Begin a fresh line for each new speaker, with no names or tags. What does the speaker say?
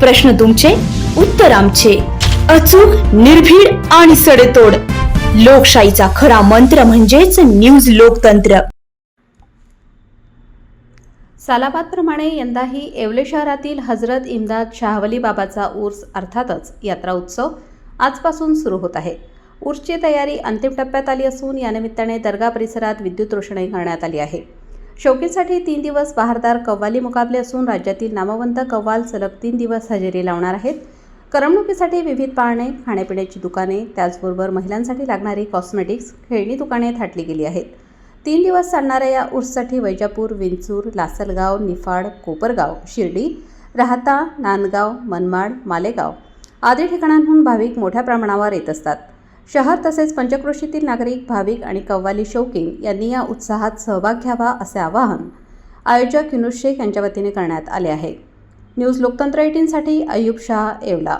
प्रश्न तुमचे उत्तर आमचे. अचूक निर्भीड आणि सडेतोड. लोकशाहीचा खरा मंत्र म्हणजेच न्यूज लोकतंत्र.
सालाबादप्रमाणे यंदाही येवले शहरातील हजरत इमदाद शाहवली बाबाचा उर्स अर्थातच यात्रा उत्सव आजपासून सुरू होत आहे. उर्सची तयारी अंतिम टप्प्यात आली असून यानिमित्ताने दर्गा परिसरात विद्युत रोषणाई करण्यात आली आहे. शौकीसाठी तीन दिवस बहारदार कव्वाली मुकाबले असून राज्यातील नामवंत कव्वाल सलग तीन दिवस हजेरी लावणार आहेत. करमणुकीसाठी विविध पाळणे खाण्यापिण्याची दुकाने त्याचबरोबर महिलांसाठी लागणारी कॉस्मेटिक्स खेळणी दुकाने थाटली गेली आहेत. तीन दिवस चालणाऱ्या या उर्ससाठी वैजापूर विंचूर लासलगाव निफाड कोपरगाव शिर्डी राहता नांदगाव मनमाड मालेगाव आदी ठिकाणांहून भाविक मोठ्या प्रमाणावर येत असतात. शहर तसेच पंचक्रोशीतील नागरिक भाविक आणि कव्वाली शौकीन यांनी या उत्साहात सहभाग घ्यावा असे आवाहन आयोजक युनुस शेख यांच्या वतीने करण्यात आले आहे. न्यूज लोकतंत्र एटीनसाठी अयुब शाह येवला.